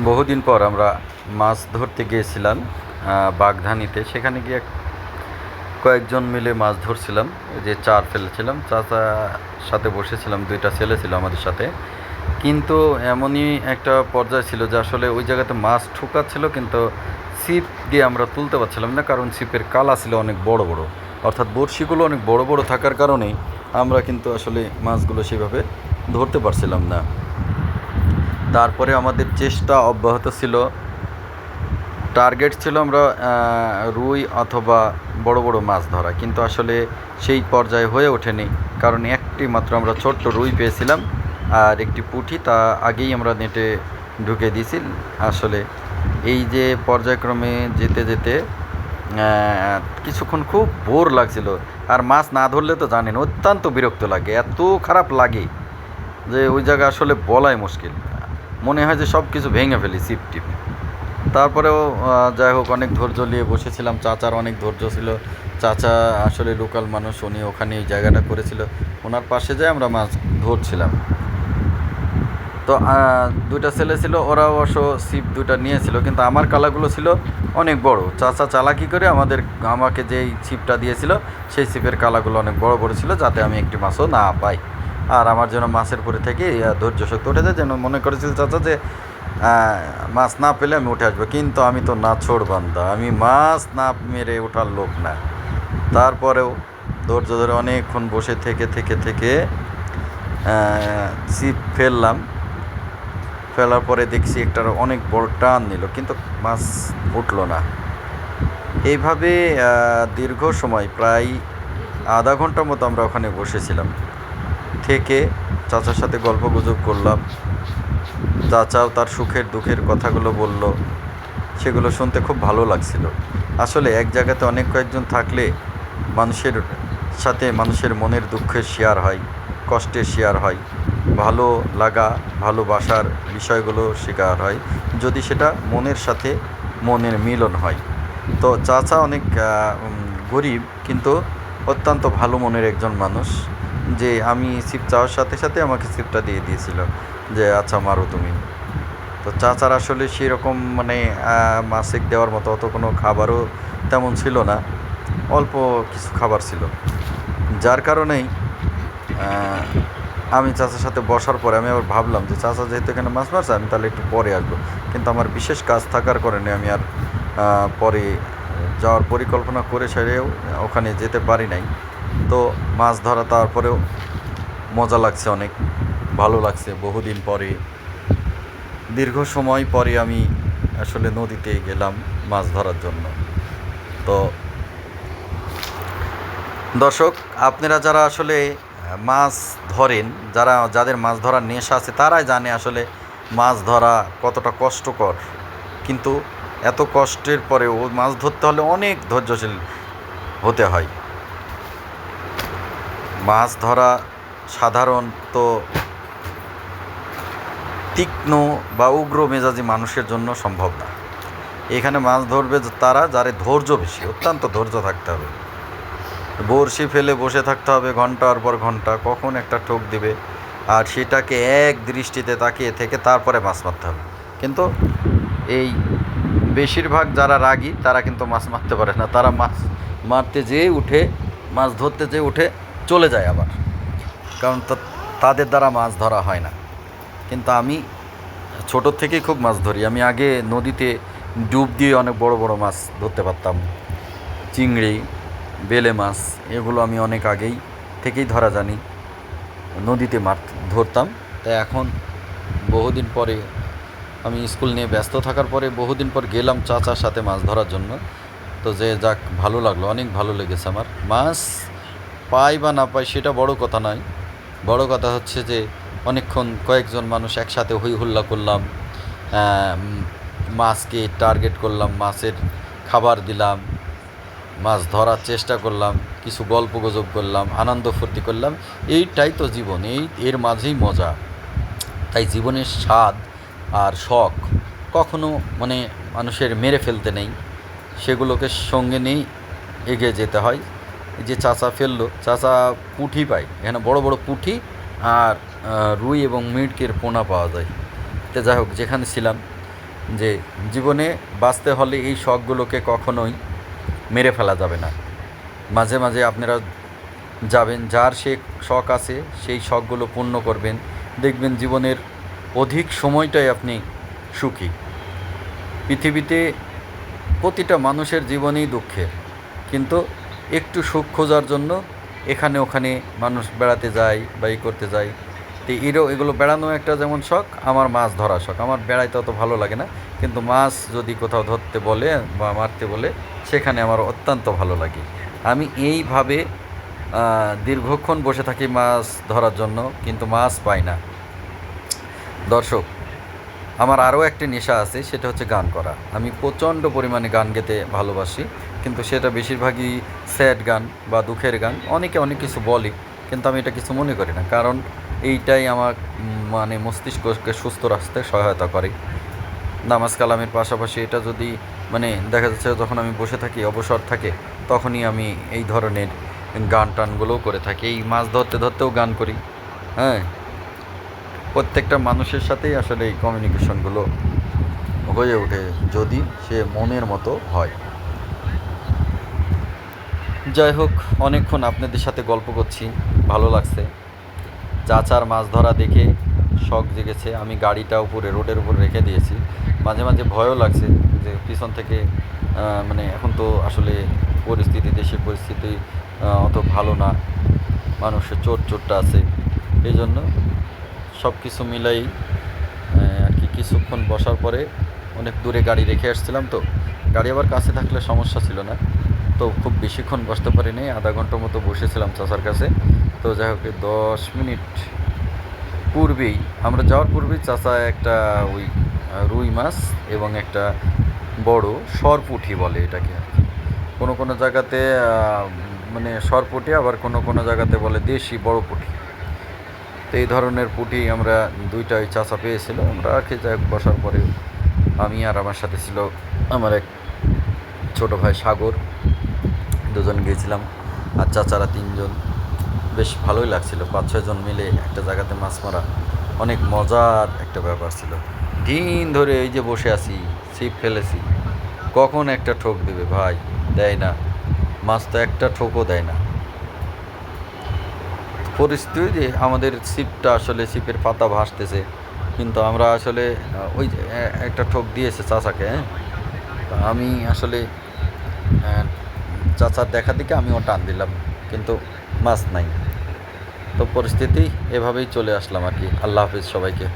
বহুদিন পর আমরা মাছ ধরতে গিয়েছিলাম বাগধানীতে। সেখানে গিয়ে কয়েকজন মিলে মাছ ধরছিলাম যে চার ফেলেছিলাম। চাচা সাথে বসেছিলাম, দুইটা ছেলে ছিল আমাদের সাথে। কিন্তু এমনই একটা পর্যায় ছিল যে আসলে ওই জায়গাতে মাছ ঠুকাচ্ছিল, কিন্তু ছিপ দিয়ে আমরা তুলতে পারছিলাম না, কারণ ছিপের কালা ছিল অনেক বড় বড়। অর্থাৎ বড়শিগুলো অনেক বড় বড় থাকার কারণেই আমরা কিন্তু আসলে মাছগুলো সেভাবে ধরতে পারছিলাম না। তারপরে আমাদের চেষ্টা অব্যাহত ছিল। টার্গেট ছিল আমরা রুই অথবা বড় বড় মাছ ধরা। কিন্তু আসলে সেই পর্যায়ে হয়ে ওঠেনি। কারণ একটি মাত্র আমরা ছোট্ট রুই পেয়েছিলাম আর একটি পুঁটি, তা আগেই আমরা নেটে ঢুকে দিয়েছি। আসলে এই যে পর্যায়ক্রমে যেতে যেতে কিছুক্ষণ খুব বোর লাগছিল। আর মাছ না ধরলে তো জানেন, অত্যন্ত বিরক্ত লাগে, এত খারাপ লাগে যে ওই জায়গা আসলে বলাই মুশকিল। মনে হয় যে সব কিছু ভেঙে ফেলি সিপ টিপ। তারপরেও যাই হোক, অনেক ধৈর্য নিয়ে বসেছিলাম। চাচার অনেক ধৈর্য ছিল। চাচা আসলে লোকাল মানুষ, উনি ওখানে এই জায়গাটা করেছিল। ওনার পাশে যাই আমরা মাছ ধরছিলাম। তো দুইটা ছেলে ছিল, ওরা অবশ্য সিপ দুইটা নিয়েছিল, কিন্তু আমার কালাগুলো ছিল অনেক বড়। চাচা চালাকি করে আমাদের, আমাকে যেই ছিপটা দিয়েছিল, সেই ছিপের কালাগুলো অনেক বড় বড় ছিল, যাতে আমি একটি মাছও না পাই। আর আমার যেন মাছের পরে থেকে ধৈর্য শক্তি উঠে যায়, যেন মনে করেছিল চাচা যে মাছ না পেলে আমি উঠে আসব, কিন্তু আমি তো না ছোড় বান্দা, আমি মাছ না মেরে ওঠার লোক না। তারপরেও ধৈর্য ধরে অনেকক্ষণ বসে থেকে থেকে থেকে ছিপ ফেললাম। ফেলার পরে দেখছি একটা অনেক বড় টান নিল, কিন্তু মাছ উঠল না। এইভাবে দীর্ঘ সময়, প্রায় আধা ঘণ্টার মতো আমরা ওখানে বসেছিলাম। থেকে চাচার সাথে গল্প গুজব করলাম। চাচাও তার সুখের দুঃখের কথাগুলো বলল। সেগুলো শুনতে খুব ভালো লাগছিল। আসলে এক জায়গাতে অনেক কয়েকজন থাকলে মানুষের সাথে মানুষের মনের দুঃখের শেয়ার হয়, কষ্টের শেয়ার হয়। ভালো লাগা, ভালোবাসার বিষয়গুলো শেখার হয়। যদি সেটা মনের সাথে মনের মিলন হয়। তো চাচা অনেক গরিব, কিন্তু অত্যন্ত ভালো মনের একজন মানুষ। যে আমি সিপ চাওয়ার সাথে সাথে আমাকে সিপটা দিয়ে দিয়েছিল যে আচ্ছা মারো তুমি। তো চাচার আসলে সেরকম মানে মাসিক দেওয়ার মতো অত কোনো খাবারও তেমন ছিল না। অল্প কিছু খাবার ছিল। যার কারণেই আমি চাচার সাথে বসার পরে আমি আবার ভাবলাম যে, চাচা যেহেতু এখানে মাছ মারছে, আমি তাহলে একটু পরে আসব। কিন্তু আমার বিশেষ কাজ থাকার কারণে আমি আর পরে যাওয়ার পরিকল্পনা করে সেরেও ওখানে যেতে পারি নাই। তো মাছ ধরা তারপরেও মজা লাগছে অনেক, ভালো লাগছে বহুদিন পরে। দীর্ঘ সময় পরে আমি আসলে নদীতে গেলাম মাছ ধরার জন্য। তো দর্শক, আপনারা যারা আসলে মাছ ধরেন, যারা যাদের মাছ ধরার নেশা আছে, তারাই জানে আসলে মাছ ধরা কতটা কষ্টকর। কিন্তু এত কষ্টের পরেও মাছ ধরতে হলে অনেক ধৈর্যশীল হতে হয়। মাছ ধরা সাধারণত তীক্ষ্ণ বা উগ্র মেজাজি মানুষের জন্য সম্ভব না। এখানে মাছ ধরবে তারা যারে ধৈর্য বেশি, অত্যন্ত ধৈর্য থাকতে হবে। বড়শি ফেলে বসে থাকতে হবে ঘণ্টার পর ঘণ্টা, কখন একটা টোক দিবে আর সেটাকে এক দৃষ্টিতে তাকিয়ে থেকে তারপরে মাছ মারতে হবে। কিন্তু এই বেশিরভাগ যারা রাগী, তারা কিন্তু মাছ মারতে পারে না। তারা মাছ মারতে যেয়ে উঠে, মাছ ধরতে যেয়ে উঠে চলে যায় আবার। কারণ তাদের দ্বারা মাছ ধরা হয় না। কিন্তু আমি ছোটো থেকেই খুব মাছ ধরি। আমি আগে নদীতে ডুব দিয়ে অনেক বড় বড় মাছ ধরতে পারতাম। চিংড়ি, বেলে মাছ, এগুলো আমি অনেক আগেই থেকেই ধরা জানি। নদীতে মার ধরতাম। তাই এখন বহুদিন পরে আমি স্কুল নিয়ে ব্যস্ত থাকার পরে বহুদিন পর গেলাম চাচার সাথে মাছ ধরার জন্য। তো যে যাক, ভালো লাগল, অনেক ভালো লেগেছে আমার। মাছ পাই বা না পাই সেটা বড় কথা নয়। বড় কথা হচ্ছে যে অনেকক্ষণ কয়েকজন মানুষ একসাথে হই হুল্লা করলাম মাছকে টার্গেট করলাম, মাছের খাবার দিলাম, মাছ ধরার চেষ্টা করলাম, কিছু গল্প গুজব করলাম, আনন্দ ফুর্তি করলাম। এইটাই তো জীবন, এই, এর মাঝেই মজা। তাই জীবনের স্বাদ আর শখ কখনো মানে মানুষের মেরে ফেলতে নেই। সেগুলোকে সঙ্গে নিয়েই এগিয়ে যেতে হয়। যে চাচা ফেলল চাচা পুঁঠি পায়। এখানে বড় বড় পুঁঠি আর রুই এবং মিটকের পোনা পাওয়া যায়। তো যাই হোক, যেখানে ছিলাম, যে জীবনে বাঁচতে হলে এই শখগুলোকে কখনোই মেরে ফেলা যাবে না। মাঝে মাঝে আপনারা যাবেন, যার সে শখ আছে, সেই শখগুলো পূর্ণ করবেন। দেখবেন জীবনের অধিক সময়টাই আপনি সুখী। পৃথিবীতে প্রতিটা মানুষের জীবনেই দুঃখের। কিন্তু একটু সুখ খোঁজার জন্য এখানে ওখানে মানুষ বেড়াতে যায় বা ই করতে যায়। তো এরও এগুলো বেড়ানো একটা যেমন শখ, আমার মাছ ধরা শখ। আমার বেড়াইতে অত ভালো লাগে না। কিন্তু মাছ যদি কোথাও ধরতে বলে বা মারতে বলে, সেখানে আমার অত্যন্ত ভালো লাগে। আমি এইভাবে দীর্ঘক্ষণ বসে থাকি মাছ ধরার জন্য, কিন্তু মাছ পাই না। দর্শক আমার আরও একটি নেশা আছে, সেটা হচ্ছে গান করা। আমি প্রচণ্ড পরিমাণে গান গেতে ভালোবাসি, কিন্তু সেটা বেশিরভাগই স্যাড গান বা দুঃখের গান, অনেকে অনেক কিছু বলে, কিন্তু আমি এটা কিছু মনে করি না, কারণ এইটাই আমার মানে মস্তিষ্ককে সুস্থ রাখতে সহায়তা করে। নামাজ কালামের পাশাপাশি এটা যদি মানে দেখা যাচ্ছে যখন আমি বসে থাকি, অবসর থাকে, তখনই আমি এই ধরনের গান টানগুলোও করে থাকি। এই মাছ ধরতে ধরতেও গান করি হ্যাঁ? প্রত্যেকটা মানুষের সাথেই আসলে এই কমিউনিকেশনগুলো হয়ে ওঠে যদি সে মনের মতো হয়। যাই হোক, অনেকক্ষণ আপনাদের সাথে গল্প করছি, ভালো লাগছে। চাচার মাছ ধরা দেখে শখ জেগেছে, আমি গাড়িটা উপরে, রোডের উপর রেখে দিয়েছি। মাঝে মাঝে ভয়ও লাগছে যে পিছন থেকে মানে এখন তো আসলে পরিস্থিতি, দেশের পরিস্থিতি অত ভালো না। মানুষের চোট চোটটা আছে। এই জন্য সব কিছু মিলাই আর কি কিছুক্ষণ বসার পরে অনেক দূরে গাড়ি রেখে আসছিলাম তো। গাড়ি আবার কাছে থাকলে সমস্যা ছিল না। তো খুব বেশিক্ষণ বসতে পারিনি, আধা ঘণ্টার মতো বসেছিলাম চাচার কাছে। তো যাই হোক দশ মিনিট পূর্বেই, আমরা যাওয়ার পূর্বেই চাচা একটা ওই রুই মাছ এবং একটা বড় সরপুঁটি বলে এটাকে কোনো কোনো জায়গাতে মানে সরপুঁটি আবার কোনো কোনো জায়গাতে বলে দেশি বড় পুঁটি তো এই ধরনের পুঁটি আমরা দুইটা ওই চাচা পেয়েছিল। আমরা কি যাই বসার পরে আমি আর আমার সাথে ছিল আমার এক ছোটো ভাই সাগর, দুজন গিয়েছিলাম আর চাচারা তিনজন। বেশ ভালোই লাগছিল, পাঁচ ছয়জন মিলে একটা জায়গাতে মাছ মারা। অনেক মজার একটা ব্যাপার ছিল। দিন ধরে এই যে বসে আছি, ছিপ ফেলেছি, কখন একটা ঠোক দেবে ভাই? দেয় না। মাছ তো একটা ঠোকও দেয় না। পরিস্থিতি যে আমাদের ছিপটা আসলে ছিপের পাতা ভাসতেছে। কিন্তু আমরা আসলে ওই একটা ঠোক দিয়েছে চাচাকে হ্যাঁ? আমি আসলে চাচার দেখা দিকে আমিও টান দিলাম, কিন্তু মাছ নাই। তো পরিস্থিতি এভাবেই চলে আসলাম আর কি। আল্লাহ হাফিজ সবাইকে।